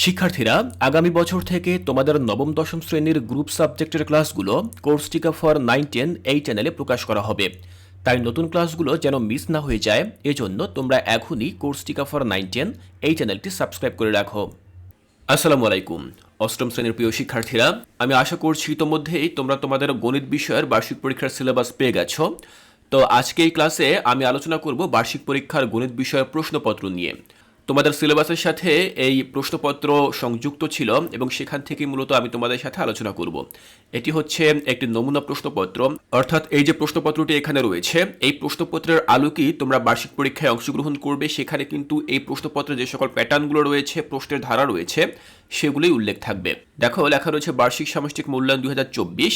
শিক্ষার্থীরা, আগামী বছর থেকে তোমাদের নবম, দশম শ্রেণির গ্রুপ সাবজেক্টের ক্লাসগুলো কোর্স টিকা ফর নাইন, টেন এই চ্যানেলে প্রকাশ করা হবে। তাই নতুন ক্লাসগুলো যেন মিস না হয়ে যায়, এজন্য তোমরা এখনই কোর্স টিকা ফর নাইন, টেন এই চ্যানেলটি সাবস্ক্রাইব করে রাখো। আসসালামু আলাইকুম। অষ্টম শ্রেণির প্রিয় শিক্ষার্থীরা, আমি আশা করছি ইতোমধ্যেই তোমরা তোমাদের গণিত বিষয়ের বার্ষিক পরীক্ষার সিলেবাস পেয়ে গেছো। তো আজকে এই ক্লাসে আমি আলোচনা করব বার্ষিক পরীক্ষার গণিত বিষয়ের প্রশ্নপত্র নিয়ে। তোমাদের সিলেবাসের সাথে এই প্রশ্নপত্র সংযুক্ত ছিল এবং সেখান থেকে মূলত আমি তোমাদের সাথে আলোচনা করব। এটি হচ্ছে একটি নমুনা প্রশ্নপত্র। অর্থাৎ এই যে প্রশ্নপত্রটি এখানে রয়েছে, এই প্রশ্নপত্রের আলোকেই তোমরা বার্ষিক পরীক্ষায় অংশগ্রহণ করবে। সেখানে কিন্তু এই প্রশ্নপত্রে যে সকল প্যাটার্নগুলো রয়েছে, প্রশ্নের ধারা রয়েছে, সেগুলোই উল্লেখ থাকবে। দেখো, লেখা রয়েছে বার্ষিক সামষ্টিক মূল্যায়ন দুই হাজার চব্বিশ,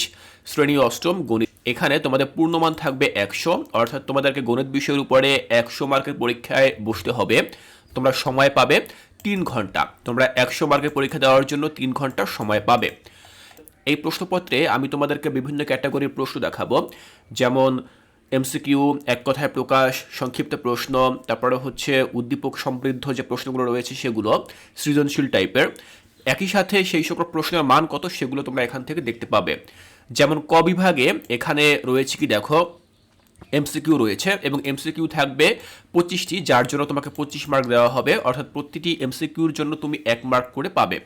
শ্রেণি অষ্টম গণিত। এখানে তোমাদের পূর্ণমান থাকবে একশো, অর্থাৎ তোমাদেরকে গণিত বিষয়ের উপরে একশো মার্কের পরীক্ষায় বসতে হবে। তোমরা সময় পাবে তিন ঘণ্টা। তোমরা একশো মার্কের পরীক্ষা দেওয়ার জন্য তিন ঘণ্টা সময় পাবে। এই প্রশ্নপত্রে আমি তোমাদেরকে বিভিন্ন ক্যাটাগরির প্রশ্ন দেখাবো। যেমন এমসিকিউ, এক কথায় প্রকাশ, সংক্ষিপ্ত প্রশ্ন, তারপরে হচ্ছে উদ্দীপক সমৃদ্ধ যে প্রশ্নগুলো রয়েছে সেগুলো, সৃজনশীল টাইপের। একই সাথে সেই সকল প্রশ্নের মান কত সেগুলো তোমরা এখান থেকে দেখতে পাবে। যেমন ক বিভাগে এখানে রয়েছে কি দেখো? এমসিকিউ রয়েছে এবং এমসিকিউ থাকবে পঁচিশটি, যার জন্য তোমাকে পঁচিশ মার্ক দেওয়া হবে। অর্থাৎ প্রতিটি এমসিকিউর জন্য তুমি এক মার্ক করে পাবে।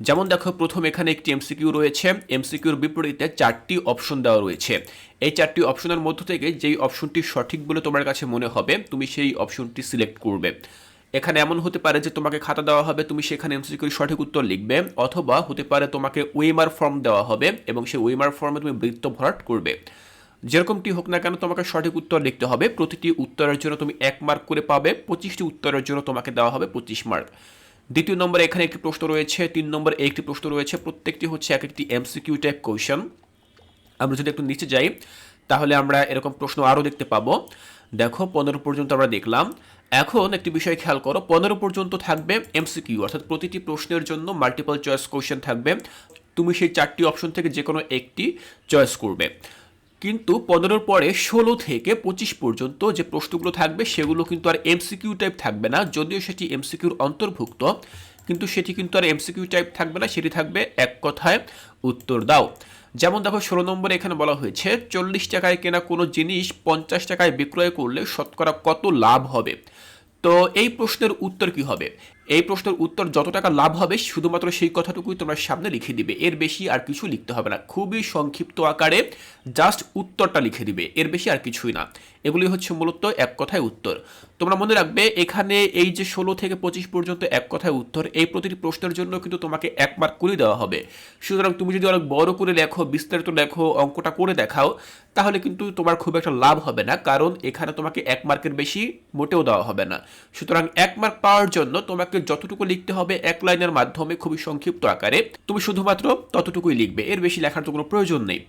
যেমন দেখো, প্রথম এখানে একটি এমসিকিউ রয়েছে। এমসিকিউর বিপরীতে চারটি অপশন দেওয়া রয়েছে। এই চারটি অপশনের মধ্য থেকে যেই অপশনটি সঠিক বলে তোমার কাছে মনে হবে, তুমি সেই অপশনটি সিলেক্ট করবে। এখানে এমন হতে পারে যে তোমাকে খাতা দেওয়া হবে, তুমি সেখানে এমসিকিউর সঠিক উত্তর লিখবে, অথবা হতে পারে তোমাকে ওয়েমার ফর্ম দেওয়া হবে এবং সেই ওয়েমার ফর্মে তুমি বৃত্ত ভরাট করবে। যেরকমটি হোক না কেন তোমাকে সঠিক উত্তর লিখতে হবে। প্রতিটি উত্তরের জন্য তুমি এক মার্ক করে পাবে, পঁচিশটি উত্তরের জন্য তোমাকে দেওয়া হবে পঁচিশ মার্ক দ্বিতীয় নম্বরে এখানে একটি প্রশ্ন রয়েছে, তিন নম্বরে একটি প্রশ্ন রয়েছে, প্রত্যেকটি হচ্ছে এক একটি এমসিকিউ টাইপ কোয়েশন আমরা যদি একটু নিচে যাই, তাহলে আমরা এরকম প্রশ্ন আরও দেখতে পাবো। দেখো, পনেরো পর্যন্ত আমরা দেখলাম। এখন একটি বিষয় খেয়াল করো, পনেরো পর্যন্ত থাকবে এমসিকিউ অর্থাৎ প্রতিটি প্রশ্নের জন্য মাল্টিপল চয়েস কোয়েশ্চেন থাকবে। তুমি সেই চারটি অপশন থেকে যে কোনো একটি চয়েস করবে। কিন্তু পনেরোর পরে ষোলো থেকে পঁচিশ পর্যন্ত যে প্রশ্নগুলো থাকবে, সেগুলো কিন্তু আর এমসিকিউ টাইপ থাকবে না। যদিও সেটি এমসিকিউর অন্তর্ভুক্ত, কিন্তু সেটি কিন্তু আর এমসিকিউ টাইপ থাকবে না, সেটি থাকবে এক কথায় উত্তর দাও। যেমন দেখো, ষোলো নম্বরে এখানে বলা হয়েছে, চল্লিশ টাকায় কেনা কোনো জিনিস পঞ্চাশ টাকায় বিক্রয় করলে শতকরা কত লাভ হবে? তো এই প্রশ্নের উত্তর কি হবে? এই প্রশ্নের উত্তর যত টাকা লাভ হবে শুধুমাত্র সেই কথাটুকুই তোমরা সামনে লিখে দিবে। এর বেশি আর কিছু লিখতে হবে না। খুবই সংক্ষিপ্ত আকারে জাস্ট উত্তরটা লিখে দিবে। এর বেশি আর কিছুই না। এগুলি হচ্ছে মূলত এক কথায় উত্তর। তোমরা মনে রাখবে, এখানে এই যে ষোলো থেকে পঁচিশ পর্যন্ত এক কথায় উত্তর, এই প্রতিটি প্রশ্নের জন্য কিন্তু তোমাকে এক মার্ক করে দেওয়া হবে। সুতরাং তুমি যদি অনেক বড় করে লেখো, বিস্তারিত লেখো, অঙ্কটা করে দেখাও, তাহলে কিন্তু তোমার খুব একটা লাভ হবে না। কারণ এখানে তোমাকে এক মার্কের বেশি মোটেও দেওয়া হবে না। সুতরাং এক মার্ক পাওয়ার জন্য তোমাকে যতটুকু লিখতে হবে এক লাইনের মাধ্যমে খুবই সংক্ষিপ্ত আকারে। তুমি শুধুমাত্র ততটুকুই লিখবে, এর বেশি লেখার তো কোনো প্রয়োজন নেই।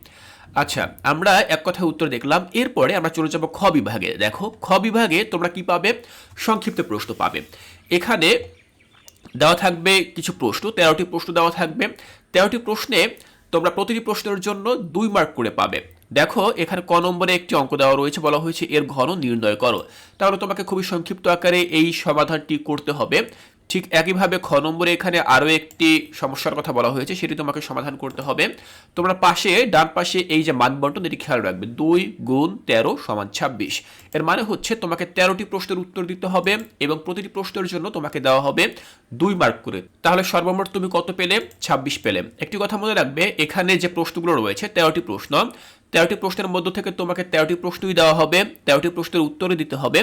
আচ্ছা আমরা এক কথায় উত্তর দেখলাম, এরপরে আমরা চলে যাব খ বিভাগে। দেখো, খ বিভাগে তোমরা কি পাবে? সংক্ষিপ্ত প্রশ্ন পাবে। এখানে দেওয়া থাকবে কিছু প্রশ্ন, তেরোটি প্রশ্ন দেওয়া থাকবে। তেরোটি প্রশ্নে তোমরা প্রতিটি প্রশ্নের জন্য দুই মার্ক করে পাবে। দেখো, এখানে ক নম্বরে একটি অঙ্ক দেওয়া রয়েছে, বলা হয়েছে এর ঘন নির্ণয় করো। তাহলে তোমাকে খুবই সংক্ষিপ্ত আকারে এই সমাধানটি করতে হবে। ঠিক একইভাবে খ নম্বরে এখানে আরও একটি সমস্যার কথা বলা হয়েছে, সেটি তোমাকে সমাধান করতে হবে। তোমরা পাশে, ডান পাশে এই যে মান বন্টন, এটি খেয়াল রাখবে। দুই গুণ তেরো সমান ছাব্বিশ। এর মানে হচ্ছে তোমাকে তেরোটি প্রশ্নের উত্তর দিতে হবে এবং প্রতিটি প্রশ্নের জন্য তোমাকে দেওয়া হবে দুই মার্ক করে। তাহলে সর্বমোট তুমি কত পেলে? ছাব্বিশ পেলে। একটি কথা মনে রাখবে, এখানে যে প্রশ্নগুলো রয়েছে, তেরোটি প্রশ্ন তেরোটি প্রশ্নের মধ্য থেকে তোমাকে তেরোটি প্রশ্নই দেওয়া হবে, তেরোটি প্রশ্নের উত্তরে দিতে হবে।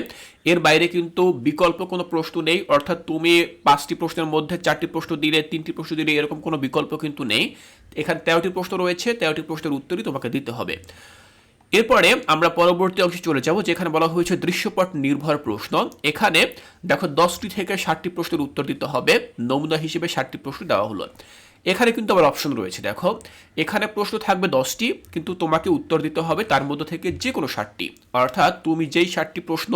এর বাইরে কিন্তু বিকল্প কোনো প্রশ্ন নেই, অর্থাৎ তুমি পাঁচটি প্রশ্নের মধ্যে চারটি প্রশ্ন দিলে, তিনটি প্রশ্ন দিলে এরকম কোনো বিকল্প কিন্তু নেই। এখানে তেরোটি প্রশ্ন রয়েছে, তেরোটি প্রশ্নের উত্তরই তোমাকে দিতে হবে। এরপরে আমরা পরবর্তী অংশে চলে যাব, যেখানে বলা হয়েছে দৃশ্যপট নির্ভর প্রশ্ন। এখানে দেখো দশটি থেকে ষাটটি প্রশ্নের উত্তর দিতে হবে, নমুনা হিসেবে ষাটটি প্রশ্ন দেওয়া হলো। এখানে কিন্তু আবার অপশন রয়েছে, দেখো। এখানে প্রশ্ন থাকবে দশটি, কিন্তু তোমাকে উত্তর দিতে হবে তার মধ্যে থেকে যে কোনো ষাটটি অর্থাৎ তুমি যেই ষাটটি প্রশ্ন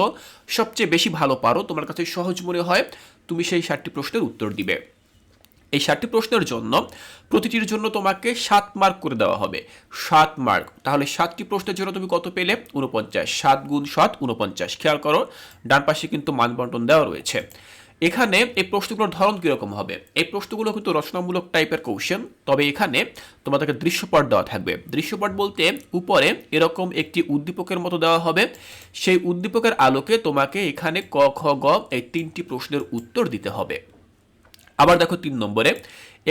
সবচেয়ে বেশি ভালো পারো, তোমার কাছে সহজ মনে হয়, তুমি সেই ষাটটি প্রশ্নের উত্তর দিবে। এই ষাটটি প্রশ্নের জন্য প্রতিটির জন্য তোমাকে সাত মার্ক করে দেওয়া হবে। সাত মার্ক তাহলে সাতটি প্রশ্নের জন্য তুমি কত পেলে? উনপঞ্চাশ সাত গুণ সাত উনপঞ্চাশ খেয়াল করো, ডান পাশে কিন্তু মান বন্টন দেওয়া রয়েছে। এখানে এই প্রশ্নগুলোর ধরন কীরকম হবে? এই প্রশ্নগুলো কিন্তু রচনামূলক টাইপের কোশ্চেন তবে এখানে তোমাদেরকে দৃশ্যপট দেওয়া থাকবে। দৃশ্যপট বলতে উপরে এরকম একটি উদ্দীপকের মতো দেওয়া হবে। সেই উদ্দীপকের আলোকে তোমাকে এখানে ক, খ, গ এই তিনটি প্রশ্নের উত্তর দিতে হবে। আবার দেখো তিন নম্বরে,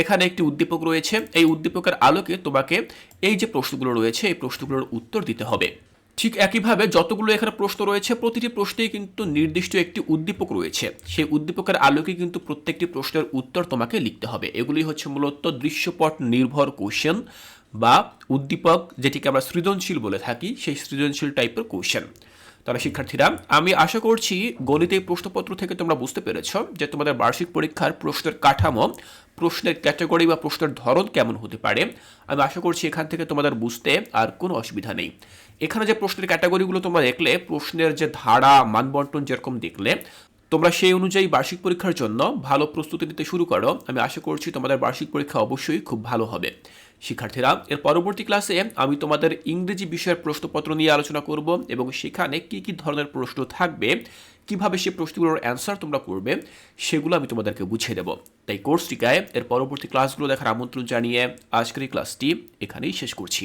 এখানে একটি উদ্দীপক রয়েছে। এই উদ্দীপকের আলোকে তোমাকে এই যে প্রশ্নগুলো রয়েছে, এই প্রশ্নগুলোর উত্তর দিতে হবে। ঠিক একইভাবে যতগুলো এখানে প্রশ্ন রয়েছে, প্রতিটি প্রশ্নেই কিন্তু নির্দিষ্ট একটি উদ্দীপক রয়েছে। সেই উদ্দীপকের আলোকে কিন্তু প্রত্যেকটি প্রশ্নের উত্তর তোমাকে লিখতে হবে। এগুলি হচ্ছে মূলত দৃশ্যপট নির্ভর কোশ্চেন বা উদ্দীপক, যেটিকে আমরা সৃজনশীল বলে থাকি, সেই সৃজনশীল টাইপের কোশ্চেন তাহলে শিক্ষার্থীরা, আমি আশা করছি গণিত প্রশ্নপত্র থেকে তোমরা বুঝতে পেরেছ যে তোমাদের বার্ষিক পরীক্ষার প্রশ্নের কাঠামো, প্রশ্নের ক্যাটাগরি বা প্রশ্নের ধরন কেমন হতে পারে। আমি আশা করছি এখান থেকে তোমাদের বুঝতে আর কোনো অসুবিধা নেই। এখানে যে প্রশ্নের ক্যাটাগরিগুলো তোমরা দেখলে, প্রশ্নের যে ধারা, মানবন্টন যেরকম দেখলে তোমরা সেই অনুযায়ী বার্ষিক পরীক্ষার জন্য ভালো প্রস্তুতি নিতে শুরু করো। আমি আশা করছি তোমাদের বার্ষিক পরীক্ষা অবশ্যই খুব ভালো হবে। শিক্ষার্থীরা, এর পরবর্তী ক্লাসে আমি তোমাদের ইংরেজি বিষয়ের প্রশ্নপত্র নিয়ে আলোচনা করব এবং সেখানে কি কি ধরনের প্রশ্ন থাকবে, কীভাবে সে প্রশ্নগুলোর অ্যান্সার তোমরা করবে, সেগুলো আমি তোমাদেরকে বুঝিয়ে দেবো। তাই কোর্সটিকায় এর পরবর্তী ক্লাসগুলো দেখার আমন্ত্রণ জানিয়ে আজকের এই ক্লাসটি এখানেই শেষ করছি।